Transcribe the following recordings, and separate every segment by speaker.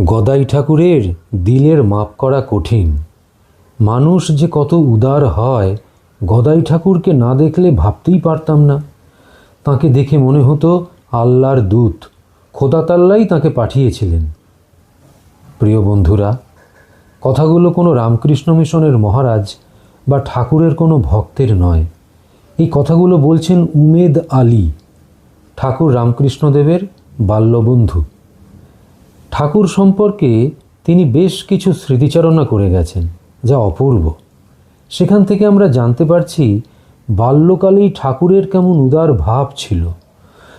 Speaker 1: গদাই ঠাকুরের দিলের মাপ করা কঠিন। মানুষ যে কত উদার হয়, গদাই ঠাকুরকে না দেখলে ভাবতেই পারতাম না। তাকে দেখে মনে হতো আল্লাহর দূত খোদাতাল্লাই তাকে পাঠিয়েছিলেন। প্রিয় বন্ধুরা, কথাগুলো কোনো রামকৃষ্ণ মিশনের মহারাজ বা ঠাকুরের কোনো ভক্তের নয়। এই কথাগুলো বলছেন উমেদ আলী, ঠাকুর রামকৃষ্ণদেবের বাল্যবন্ধু। ঠাকুর সম্পর্কে তিনি বেশ কিছু স্মৃতিচারণা করে গেছেন, যা অপূর্ব। সেখান থেকে আমরা জানতে পারছি বাল্যকালেই ঠাকুরের কেমন উদার ভাব ছিল।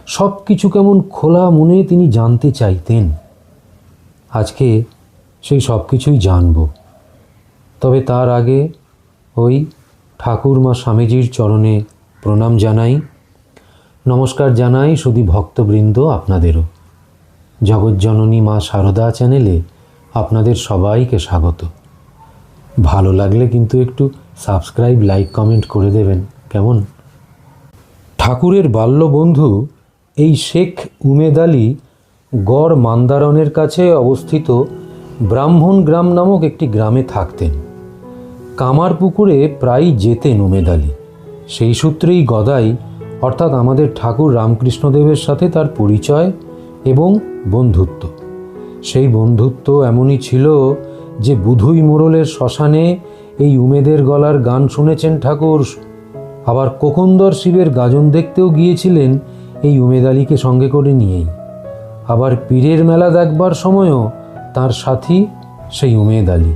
Speaker 1: সব কিছু কেমন খোলা মনে তিনি জানতে চাইতেন। আজকে সেই সব কিছুই জানব। তবে তার আগে ওই ঠাকুর মা স্বামীজির চরণে প্রণাম জানাই। নমস্কার জানাই শুধু ভক্তবৃন্দ আপনাদেরও। জগজ্জননী মা সারদা চ্যানেলে আপনাদের সবাইকে স্বাগত। ভালো লাগলে কিন্তু একটু সাবস্ক্রাইব, লাইক, কমেন্ট করে দেবেন, কেমন? ঠাকুরের বাল্যবন্ধু এই শেখ উমেদ আলী গড় মান্দারনের কাছে অবস্থিত ব্রাহ্মণ গ্রাম নামক একটি গ্রামে থাকতেন। কামার পুকুরে প্রায়ই যেতেন উমেদ আলী। সেই সূত্রেই গদাই, অর্থাৎ আমাদের ঠাকুর রামকৃষ্ণদেবের সাথে তার পরিচয় এবং বন্ধুত্ব। সেই বন্ধুত্ব এমনই ছিল যে বুধুই মোড়লের শ্মশানে এই উমেদের গলার গান শুনেছেন ঠাকুর। আবার কোকন্দর শিবের গাজন দেখতেও গিয়েছিলেন এই উমেদ আলীকে সঙ্গে করে নিয়েই। আবার পীরের মেলা দেখবার সময়ও তার সাথী সেই উমেদ আলী।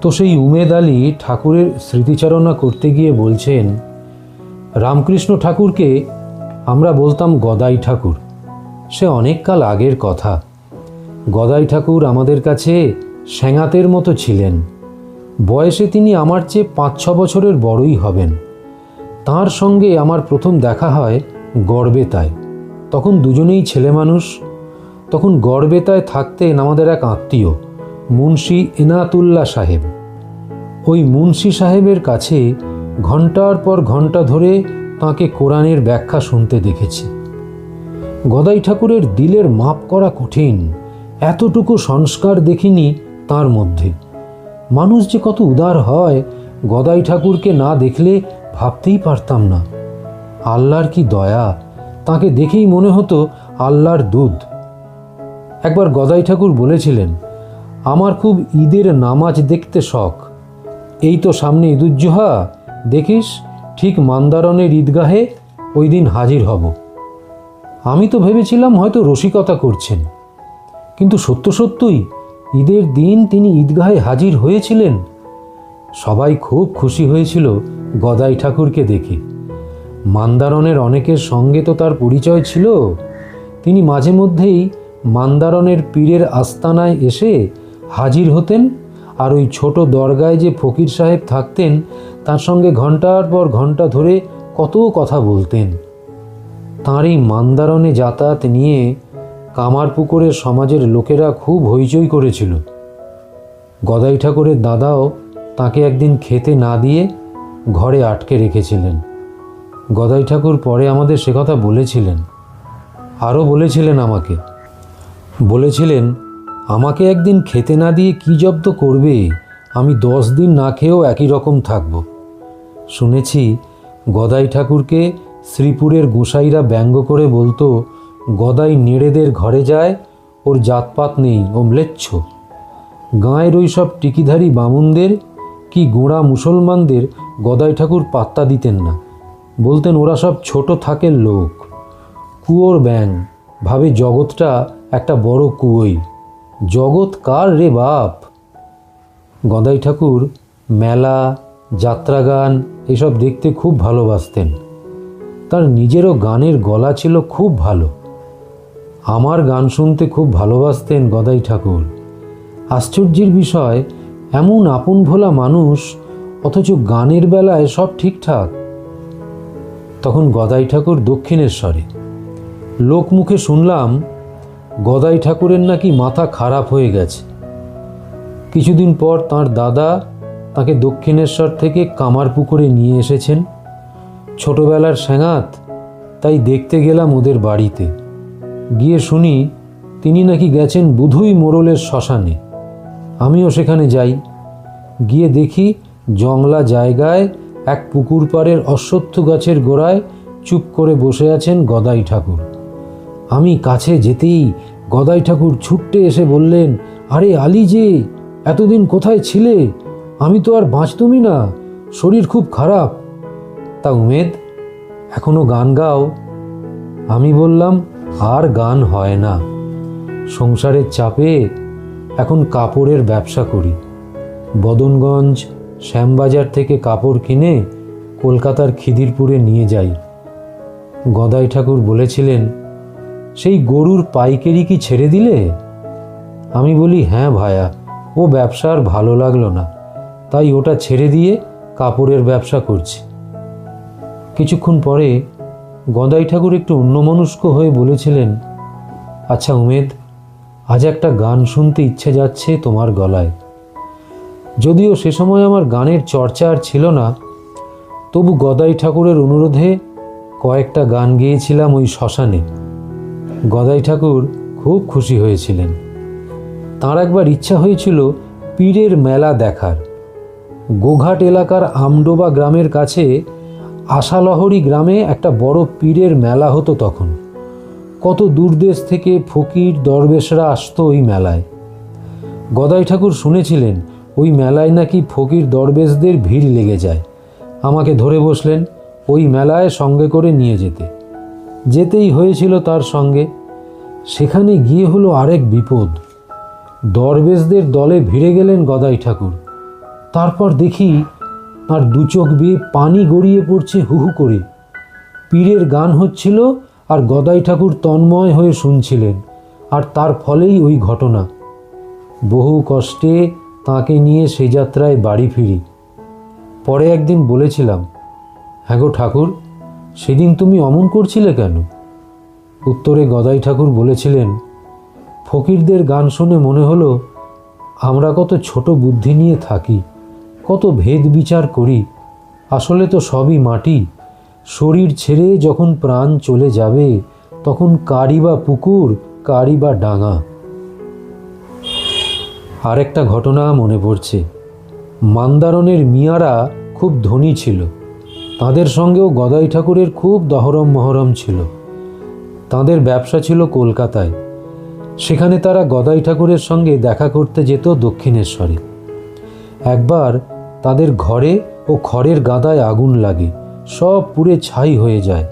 Speaker 1: তো সেই উমেদ আলী ঠাকুরের স্মৃতিচারণা করতে গিয়ে বলছেন, রামকৃষ্ণ ঠাকুরকে আমরা বলতাম গদাই ঠাকুর। সে অনেক কাল আগের কথা। গদাই ঠাকুর আমাদের কাছে স্যাঙাতের মতো ছিলেন। বয়সে তিনি আমার চেয়ে পাঁচ ছ বছরের বড়ই হবেন। তার সঙ্গে আমার প্রথম দেখা হয় গড়বেতায়। তখন দুজনেই ছেলে মানুষ। তখন গড়বেতায় থাকতেন আমাদের এক আত্মীয়, মুন্সি এনাতুল্লাহ সাহেব। ওই মুন্সি সাহেবের কাছে ঘণ্টার পর ঘণ্টা ধরে তাকে কোরআনের ব্যাখ্যা শুনতে দেখেছি। গদাই ঠাকুরের দিলের মাপ করা কঠিন, এতটুকু সংস্কার দেখিনি তার মধ্যে। মানুষ যে কত উদার হয়, গদাই ঠাকুরকে না দেখলে ভাবতেই পারতাম না। আল্লাহর কি দয়া? তাকে দেখেই মনে হতো আল্লাহর দুধ একবার গদাই ঠাকুর বলেছিলেন, আমার খুব ঈদের নামাজ দেখতে শখ। এই তো সামনে ঈদুজ্জোহা দেখিস ঠিক মান্দারণের ঈদগাহে ওই দিন হাজির হব। আমি তো ভেবেছিলাম হয়তো রসিকতা করছেন। কিন্তু সত্য সত্যই, ঈদের দিন তিনি ঈদগাহে হাজির হয়েছিলেন। সবাই খুব খুশি হয়েছিল গদাই ঠাকুরকে দেখে। মান্দারনের অনেকের সঙ্গে তো তার পরিচয় ছিল। তিনি মাঝে মধ্যেই মান্দারনের পীরের আস্তানায় এসে হাজির হতেন আর ওই ছোট দরগায় যে ফকির সাহেব থাকতেন, তার সঙ্গে ঘণ্টার পর ঘণ্টা ধরে কত কথা বলতেন। তাঁর এই মান্দারণে যাতায়াত নিয়ে কামারপুকুরের সমাজের লোকেরা খুব হইচই করেছিল। গদাই ঠাকুরের দাদাও তাকে একদিন খেতে না দিয়ে ঘরে আটকে রেখেছিলেন। গদাই ঠাকুর পরে আমাদের সে কথা বলেছিলেন। আরও বলেছিলেন আমাকে। বলেছিলেন, আমাকে একদিন খেতে না দিয়ে কি জব্দ করবে? আমি দশ দিন না খেয়েও একই রকম থাকব। শুনেছি গদাই ঠাকুরকে শ্রীপুরের গোসাইরা ব্যঙ্গ করে বলতো, গদাই নেড়েদের ঘরে যায়, ওর জাতপাত নেই, ও ম্লেচ্ছ। গাঁয়ের ওই সব টিকিধারী বামুনদের কি গোঁড়া মুসলমানদের গদাই ঠাকুর পাত্তা দিতেন না? বলতেন, ওরা সব ছোট থাকের লোক। কুয়োর ব্যাং ভাবে জগৎটা একটা বড় কুয়োই। জগৎ কার রে বাপ? গদাই ঠাকুর মেলা, যাত্রাগান, এসব দেখতে খুব ভালোবাসতেন। তার নিজেরও গানের গলা ছিল খুব ভালো। আমার গান শুনতে খুব ভালোবাসতেন গদাই ঠাকুর। আশ্চর্যের বিষয়, এমন আপন ভোলা মানুষ, অথচ গানের বেলায় সব ঠিকঠাক। তখন গদাই ঠাকুর দক্ষিণেশ্বরে। লোকমুখে শুনলাম, গদাই ঠাকুরের নাকি মাথা খারাপ হয়ে গেছে। কিছুদিন পর তার দাদা তাকে দক্ষিণেশ্বর থেকে কামারপুকুরে নিয়ে এসেছেন। ছোটবেলার স্যাঙাত, তাই দেখতে গেলাম ওদের বাড়িতে। গিয়ে শুনি তিনি নাকি গেছেন বুধুই মোড়লের শ্মশানে। আমিও সেখানে যাই। গিয়ে দেখি জংলা জায়গায় এক পুকুর পাড়ের অশ্বত্থ গাছের গোড়ায় চুপ করে বসে আছেন গদাই ঠাকুর। আমি কাছে যেতেই গদাই ঠাকুর ছুট্টে এসে বললেন, আরে আলি যে, এতদিন কোথায় ছিলে? আমি তো আর বাঁচতুমি না। শরীর খুব খারাপ। তা উমেদ, এখনও গান গাও। আমি বললাম, আর গান হয় না। সংসারের চাপে এখন কাপড়ের ব্যবসা করি। বদনগঞ্জ শ্যামবাজার থেকে কাপড় কিনে কলকাতার খিদিরপুরে নিয়ে যাই। গদাই ঠাকুর বলেছিলেন, সেই গরুর পাইকেরি কি ছেড়ে দিলে? আমি বলি হ্যাঁ ভায়া, ও ব্যবসা আর ভালো লাগল না। তাই ওটা ছেড়ে দিয়ে কাপড়ের ব্যবসা করছি। কিছুক্ষণ পরে গদাই ঠাকুর একটু অন্যমনস্ক হয়ে বলেছিলেন আচ্ছা উমেদ, আজ একটা গান শুনতে ইচ্ছে যাচ্ছে তোমার গলায়। যদিও সে সময় আমার গানের চর্চা আর ছিল না, তবু গদাই ঠাকুরের অনুরোধে কয়েকটা গান গেয়েছিলাম ওই শ্মশানে। গদাই ঠাকুর খুব খুশি হয়েছিলেন। তাঁর একবার ইচ্ছা হয়েছিল পীরের মেলা দেখার। গোঘাট এলাকার আমডোবা গ্রামের কাছে আশালহরি গ্রামে একটা বড় পীরের মেলা হতো তখন। কত দূরদেশ থেকে ফকির, দরবেশরা আসতো ওই মেলায়। গদাই ঠাকুর শুনেছিলেন, ওই মেলায় নাকি ফকির, দরবেশদের ভিড় লেগে যায়। আমাকে ধরে বসলেন, ওই মেলায় সঙ্গে করে নিয়ে যেতে। যেতেই হয়েছিল তার সঙ্গে। সেখানে গিয়ে হলো আরেক বিপদ। দরবেশদের দলে ভিড়ে গেলেন গদাই ঠাকুর। তারপর দেখি তার দু চোখ বেয়ে পানি গড়িয়ে পড়ছে হুহু করে। পীরের গান হচ্ছিল আর গদাই ঠাকুর তন্ময় হয়ে শুনছিলেন, আর তার ফলেই ওই ঘটনা। বহু কষ্টে তাকে নিয়ে সে যাত্রায় বাড়ি ফিরি। পরে একদিন বলেছিলাম হ্যাঁ গো ঠাকুর, সেদিন তুমি অমন করছিলে কেন? উত্তরে গদাই ঠাকুর বলেছিলেন, ফকিরদের গান শুনে মনে হলো, আমরা কত ছোট বুদ্ধি নিয়ে থাকি। কত ভেদ বিচার করি, আসলে তো সবই মাটি। শরীর ছেড়ে যখন প্রাণ চলে যাবে, তখন কারি বা পুকুর, কারি বা ডাঙা। আরেকটা ঘটনা মনে পড়ছে। মান্দারণের মিয়ারা খুব ধনী ছিল। তাদের সঙ্গেও গদাই ঠাকুরের খুব দহরম মহরম ছিল। তাদের ব্যবসা ছিল কলকাতায়। সেখানে তারা গদাই ঠাকুরের সঙ্গে দেখা করতে যেত দক্ষিণেশ্বরে। একবার তাদের ঘরে ও খড়ের গাদায় আগুন লাগে, সব পুড়ে ছাই হয়ে যায়।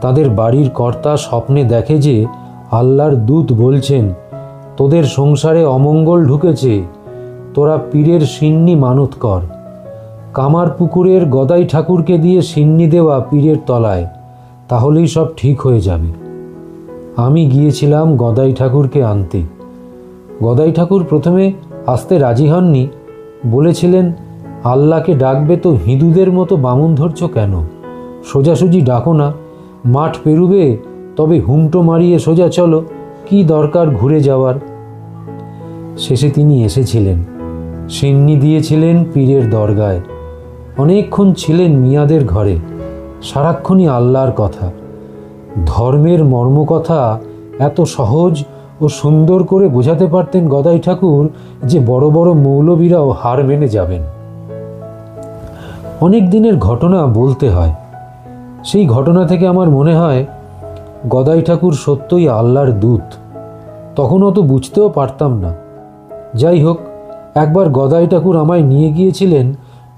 Speaker 1: তাদের বাড়ির কর্তা স্বপ্নে দেখে যে আল্লাহর দূত বলছেন, তোদের সংসারে অমঙ্গল ঢুকেছে, তোরা পীরের সিন্নি মানত কর। কামার পুকুরের গদাই ঠাকুরকে দিয়ে সিন্নি দেওয়া পীরের তলায়, তাহলেই সব ঠিক হয়ে যাবে। আমি গিয়েছিলাম গদাই ঠাকুরকে আনতে। গদাই ঠাকুর প্রথমে আসতে রাজি হননি বলেছিলেন, আল্লাহকে ডাকবে তো হিঁদুদের মতো বামুন ধরছ কেন? সোজাসুজি ডাকো না। মাঠ পেরুবে, তবে হুমটো মারিয়ে সোজা চলো। কি দরকার ঘুরে যাওয়ার? শেষে তিনি এসেছিলেন। সিন্নি দিয়েছিলেন পীরের দরগায়। অনেকক্ষণ ছিলেন মিয়াদের ঘরে। সারাক্ষণই আল্লাহর কথা। ধর্মের মর্মকথা এত সহজ ও সুন্দর করে বোঝাতে পারতেন গদাই ঠাকুর যে বড় বড় মৌলবীরাও হার মেনে যাবেন। অনেক দিনের ঘটনা বলতে হয়। সেই ঘটনা থেকে আমার মনে হয়, গদাই ঠাকুর সত্যই আল্লাহর দূত। তখন অত বুঝতেও পারতাম না। যাই হোক, একবার গদাই ঠাকুর আমায় নিয়ে গিয়েছিলেন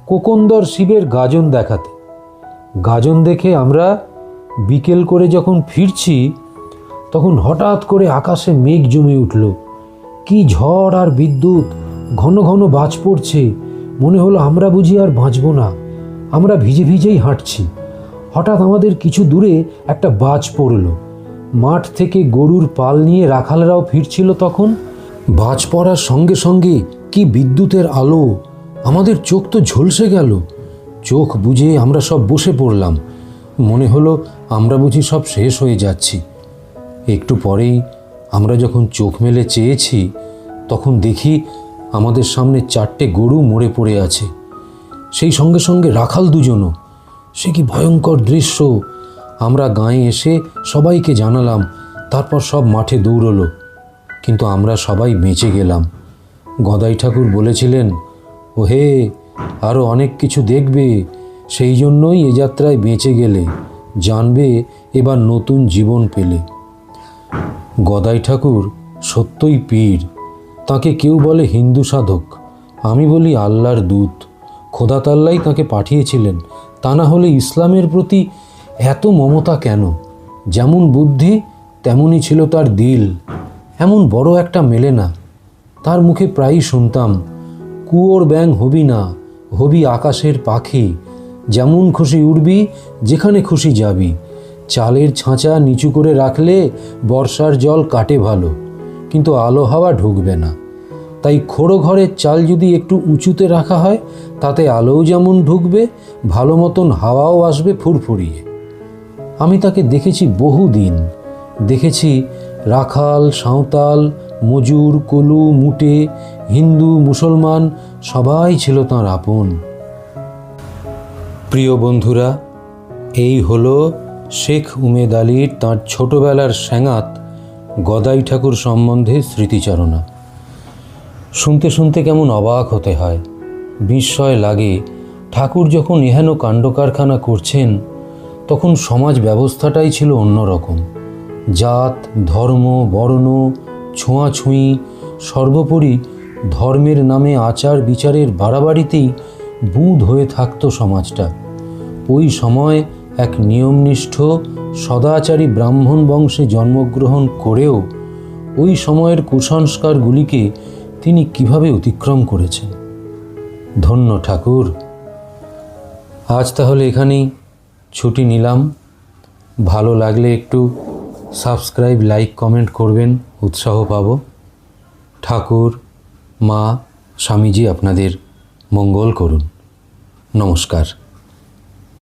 Speaker 1: কোকন্দর শিবের গাজন দেখাতে। গাজন দেখে আমরা বিকেল করে যখন ফিরছি তখন হঠাৎ করে আকাশে মেঘ জমে উঠল। কি ঝড় আর বিদ্যুৎ, ঘন ঘন বাজ পড়ছে। মনে হলো আমরা বুঝি আর বাঁচব না। আমরা ভিজে ভিজেই হাঁটছি। হঠাৎ আমাদের কিছু দূরে একটা বাজ পড়ল। মাঠ থেকে গরুর পাল নিয়ে রাখালরাও ফিরছিল তখন। বাজ পড়ার সঙ্গে সঙ্গে কি বিদ্যুতের আলো। আমাদের চোখ তো ঝলসে গেল। চোখ বুঝে আমরা সব বসে পড়লাম। মনে হলো আমরা বুঝি সব শেষ হয়ে যাচ্ছি। একটু পরেই আমরা যখন চোখ মেলে চেয়েছি, তখন দেখি আমাদের সামনে চারটে গরু মরে পড়ে আছে। সেই সঙ্গে সঙ্গে রাখাল দুজনও। সে কি ভয়ঙ্কর দৃশ্য। আমরা গাঁয়ে এসে সবাইকে জানালাম, তারপর সব মাঠে দৌড়লো। কিন্তু আমরা সবাই বেঁচে গেলাম। গদাই ঠাকুর বলেছিলেন ও হে আরও অনেক কিছু দেখবে। সেই জন্যই এ যাত্রায় বেঁচে গেলে, জানবে এবার নতুন জীবন পেলে। গদাই ঠাকুর, সত্যই পীর। তাকে কেউ বলে হিন্দু সাধক। আমি বলি আল্লাহর দূত। খোদা তাল্লাই তাকে পাঠিয়েছিলেন। তা না হলে ইসলামের প্রতি এত মমতা কেন? যেমন বুদ্ধি, তেমনই ছিল তার দিল। এমন বড় একটা মেলে না। তার মুখে প্রায়ই শুনতাম, কুয়োর ব্যাং হবি না, হবি আকাশের পাখি। যেমন খুশি উড়বি, যেখানে খুশি যাবি। চালের ছাঁচা নিচু করে রাখলে বর্ষার জল কাটে ভালো, কিন্তু আলো হাওয়া ঢুকবে না। তাই খোড়ো ঘরের চাল যদি একটু উঁচুতে রাখা হয়, তাতে আলোও যেমন ঢুকবে, ভালো মতন হাওয়াও আসবে ফুরফুরিয়ে। আমি তাকে দেখেছি বহু দিন দেখেছি রাখাল, সাঁওতাল, মজুর, কলু, মুটে, হিন্দু, মুসলমান, সবাই ছিল তাঁর আপন। প্রিয় বন্ধুরা, এই হলো শেখ উমেদ আলীর তাঁর ছোটবেলার স্যাঙাত গদাই ঠাকুর সম্বন্ধে স্মৃতিচারণা। শুনতে শুনতে কেমন অবাক হতে হয়। বিস্ময় লাগে, ঠাকুর যখন এহেন কাণ্ড কারখানা করছেন, তখন সমাজ ব্যবস্থাটাই ছিল অন্যরকম জাত, ধর্ম, বর্ণ, ছোঁয়াছুঁই, সর্বোপরি ধর্মের নামে আচার বিচারের বাড়াবাড়িতেই বুঁদ হয়ে থাকত সমাজটা। ওই সময় এক নিয়মনিষ্ঠ, সদাচারী ব্রাহ্মণ বংশে জন্মগ্রহণ করেও ওই সময়ের কুসংস্কারগুলিকে তিনি কীভাবে অতিক্রম করেছেন? ধন্য ঠাকুর। আজ তাহলে এখানেই ছুটি নিলাম। ভালো লাগলে একটু সাবস্ক্রাইব, লাইক, কমেন্ট করবেন, উৎসাহ পাব। ঠাকুর, মা, স্বামীজি আপনাদের মঙ্গল করুন। নমস্কার।